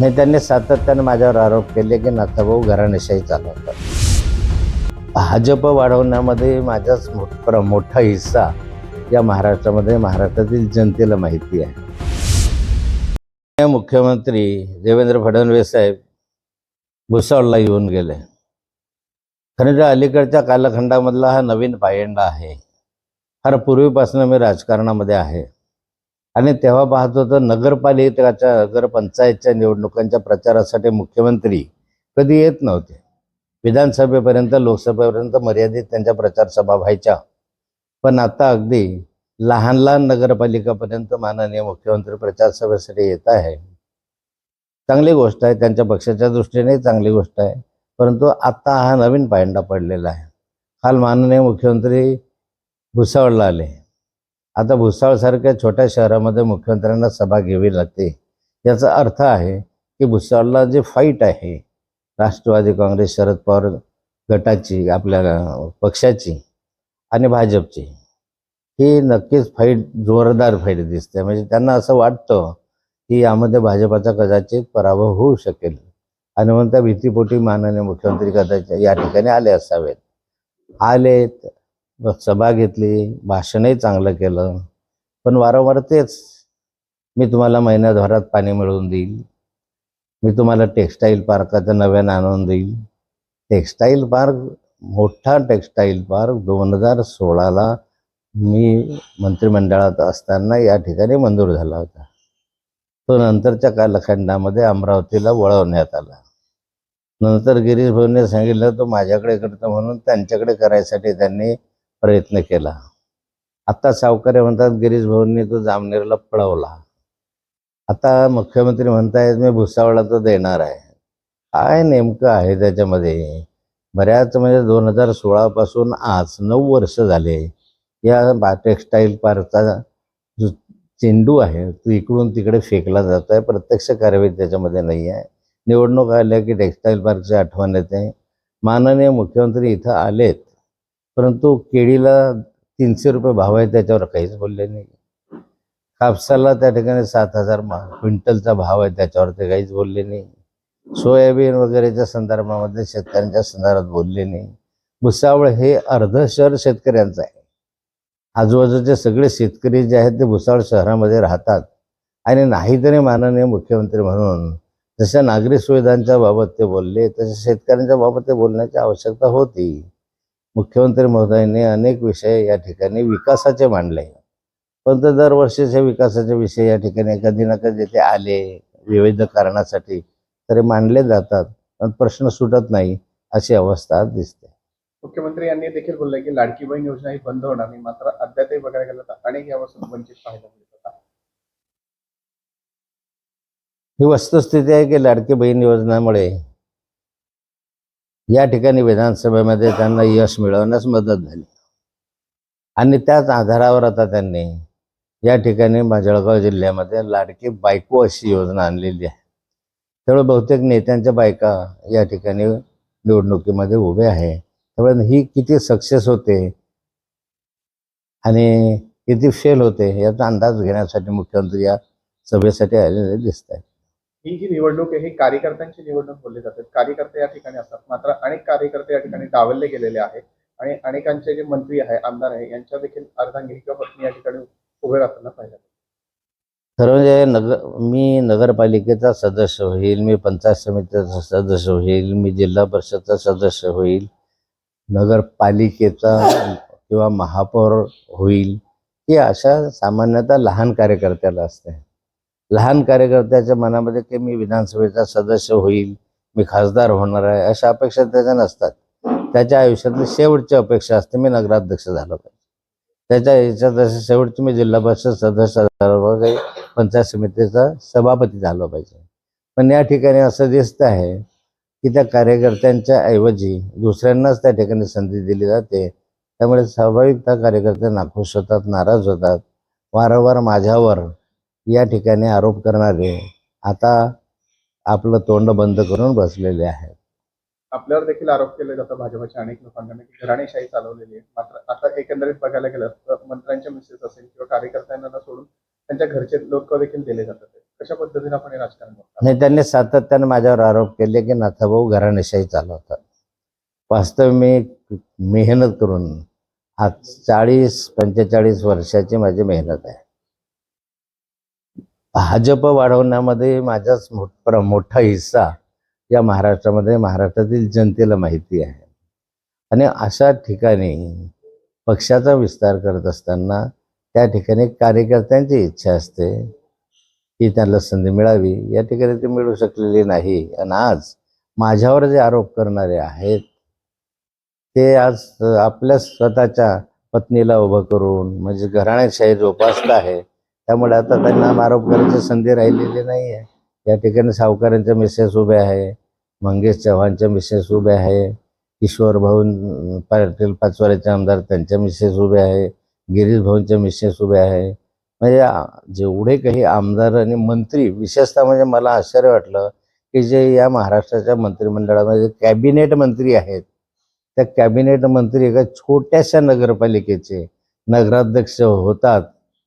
नाही त्यांनी सातत्याने माझ्यावर आरोप केले की नाथाभाऊ घराणेशाही चालवतात भाजप वाढवण्यामध्ये माझाच मोठ मोठा हिस्सा या महाराष्ट्रामध्ये महाराष्ट्रातील जनतेला माहिती आहे. मुख्यमंत्री देवेंद्र फडणवीस साहेब भुसावळला येऊन गेले. खरं तर अलीकडच्या कालखंडामधला हा नवीन पायंडा आहे. फार पूर्वीपासून मी राजकारणामध्ये आहे. आणि तेव्हा पाहत होतो नगरपालिकेच्या नगरपंचायतच्या निवडणुकांच्या प्रचारासाठी मुख्यमंत्री कधी येत नव्हते. विधानसभेपर्यंत लोकसभेपर्यंत मर्यादित त्यांच्या प्रचार सभा व्हायच्या. पण आता अगदी लहान लहान नगरपालिकापर्यंत माननीय मुख्यमंत्री प्रचार सभेसाठी येत आहे. चांगली गोष्ट आहे त्यांच्या पक्षाच्या दृष्टीने चांगली गोष्ट आहे. परंतु आता हा नवीन पायंडा पडलेला आहे. काल माननीय मुख्यमंत्री भुसावळला आले. आता भुसावळसारख्या छोट्या शहरामध्ये मुख्यमंत्र्यांना सभा घ्यावी लागते. याचा अर्थ आहे की भुसावळला जे फाईट आहे राष्ट्रवादी काँग्रेस शरद पवार गटाची आपल्या पक्षाची आणि भाजपची ही नक्कीच फाईट जोरदार फाईट दिसते म्हणजे त्यांना असं वाटतं की यामध्ये भाजपाचा कदाचित पराभव होऊ शकेल. आणि म्हणून त्या भीतीपोटी माननीय मुख्यमंत्री कदाचित या ठिकाणी आले असावेत. आलेत सभा घेतली भाषणही चांगलं केलं. पण वारंवार तेच मी तुम्हाला महिन्याभरात पाणी मिळवून देईल. मी तुम्हाला टेक्स्टाईल पार्काचं नव्यानं आणून देईल. टेक्स्टाईल पार्क मोठा टेक्स्टाईल पार्क दोन हजार सोळाला मी मंत्रिमंडळात असताना या ठिकाणी मंजूर झाला होता. तो नंतरच्या कालखंडामध्ये अमरावतीला वळवण्यात आला. नंतर गिरीश भाऊने सांगितलं तो माझ्याकडे करतो म्हणून त्यांच्याकडे करायसाठी त्यांनी प्रयत्न केला. आता सावकारे म्हणतात गिरीश भाऊंनी तो जामनेरला पळवला. आता मुख्यमंत्री म्हणतायत मी भुसावळला तो देणार आहे. काय नेमकं आहे त्याच्यामध्ये? बऱ्याच म्हणजे दोन हजार सोळापासून आज नऊ वर्ष झाले. या टेक्स्टाईल पार्कचा जो चेंडू आहे तो इकडून तिकडे फेकला जातो आहे प्रत्यक्ष कारवाई त्याच्यामध्ये नाही आहे. निवडणूक आल्या की टेक्स्टाईल पार्कची आठवण येते माननीय मुख्यमंत्री इथं आलेत. परंतु केळीला तीनशे रुपये भाव आहे त्याच्यावर काहीच बोलले नाही. कापसाला त्या ठिकाणी सात हजार क्विंटलचा भाव आहे त्याच्यावर ते काहीच बोलले नाही. सोयाबीन वगैरेच्या संदर्भामध्ये शेतकऱ्यांच्या संदर्भात बोलले नाही. भुसावळ हे अर्ध शहर शेतकऱ्यांचं आहे. आजूबाजूचे सगळे शेतकरी जे आहेत ते भुसावळ शहरामध्ये राहतात. आणि नाही तरी माननीय मुख्यमंत्री म्हणून जशा नागरी सुविधांच्या बाबत ते बोलले तशा शेतकऱ्यांच्या बाबत ते बोलण्याची आवश्यकता होती. मुख्यमंत्री महोदयांनी अनेक विषय या ठिकाणी विकासाचे मांडले. परंतु दरवर्षीचे विकासाचे विषय या ठिकाणी कधी ना कधी ते आले विविध कारणासाठी तरी मांडले जातात. पण प्रश्न सुटत नाही अशी अवस्था दिसते. मुख्यमंत्री यांनी देखील बोलले की लाडकी बहीण योजना ही बंद होणार नाही मात्र अद्यापही बघायला गेलं तर अनेक यापासून वंचित पाहायला मिळत होता ही वस्तुस्थिती आहे की लाडकी बहीण योजनेमुळे या ठिकाणी विधानसभेमध्ये त्यांना यश मिळवण्यास मदत झाली. आणि त्याच आधारावर आता त्यांनी या ठिकाणी जळगाव जिल्ह्यामध्ये लाडकी बायको अशी योजना आणलेली आहे. त्यामुळे बहुतेक नेत्यांच्या बायका या ठिकाणी निवडणुकीमध्ये उभे आहे. त्यामुळे ही किती सक्सेस होते आणि किती फेल होते याचा अंदाज घेण्यासाठी मुख्यमंत्री या सभेसाठी आलेले दिसत आहेत ही जी निवडणूक आहे ही कार्यकर्त्यांची निवडणूक बोलली जाते. कार्यकर्ते या ठिकाणी असतात. मात्र अनेक कार्यकर्ते या ठिकाणी डावलले गेलेले आहेत आणि अनेकांचे जे मंत्री आहे आमदार आहे यांच्या देखील अर्धांगिनी किंवा पत्नी या ठिकाणी उभे राहताना पाहिजे खरं म्हणजे नगर मी नगरपालिकेचा सदस्य होईल मी पंचायत समितीचा सदस्य होईल मी जिल्हा परिषदचा सदस्य होईल नगरपालिकेचा किंवा महापौर होईल ही अशा सामान्यतः लहान कार्यकर्त्याला असते. लहान कार्यकर्त्याच्या मनामध्ये की मी विधानसभेचा सदस्य होईल मी खासदार होणार आहे अशा अपेक्षा त्याच्या नसतात. त्याच्या आयुष्यातली शेवटची अपेक्षा असते मी नगराध्यक्ष झालो पाहिजे. त्याच्या ह्याच्यात शेवटची मी जिल्हा परिषद सदस्य झालो पाहिजे पंचायत समितीचा सभापती झालो पाहिजे. पण या ठिकाणी असं दिसत आहे की त्या कार्यकर्त्यांच्या ऐवजी दुसऱ्यांनाच त्या ठिकाणी संधी दिली जाते. त्यामुळे स्वाभाविक त्या कार्यकर्ते नाखुश होतात नाराज होतात. वारंवार माझ्यावर या ठिकाणी आरोप करणारे आता आपलं तोंड बंद करून बसलेले आहेत. आपल्यावर देखील आरोप केले जातात भाजपच्या अनेक लोकांकडून की घराणेशाही चालवलेली आहे. मात्र आता एकंदरीत बघायला गेलं तर मंत्र्यांच्या मिसेस असेल किंवा कार्यकर्त्यांना सोडून त्यांच्या घरचे लोक देखील दिले जातात. कशा पद्धतीने आपण हे राजकारण? नाही त्यांनी सातत्याने माझ्यावर आरोप केले की नाथाभाऊ घराणेशाही चालवतात. वास्तव मी मेहनत करून आज चाळीस पंचेचाळीस वर्षाची माझी मेहनत आहे. भाजप वाढवण्यामध्ये माझाच मोठ मोठा हिस्सा या महाराष्ट्रामध्ये महाराष्ट्रातील जनतेला माहिती आहे. आणि अशा ठिकाणी पक्षाचा विस्तार करत असताना त्या ठिकाणी कार्यकर्त्यांची इच्छा असते की त्यांना संधी मिळावी. या ठिकाणी ती मिळू शकलेली नाही. आणि आज माझ्यावर जे आरोप करणारे आहेत ते आज आपल्या स्वतःच्या पत्नीला उभं करून म्हणजे घराण्याशाही जोपासत आहे. त्यामुळे आता त्यांना आरोप करायची संधी राहिलेली नाही आहे. या ठिकाणी सावकारांच्या मिसेस उभे आहे मंगेश चव्हाणच्या मिसेस उभे आहे किशोर भाऊन पाटील पाचवाऱ्याचे आमदार त्यांच्या मिसेस उभे आहे गिरीश भाऊंच्या मिसेस उभे आहे. म्हणजे जेवढे काही आमदार आणि मंत्री विशेषतः म्हणजे मला आश्चर्य वाटलं की जे या महाराष्ट्राच्या मंत्रिमंडळामध्ये कॅबिनेट मंत्री आहेत. त्या कॅबिनेट मंत्री एका छोट्याशा नगरपालिकेचे नगराध्यक्ष होतात.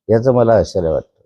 याचं मला आश्चर्य वाटतं.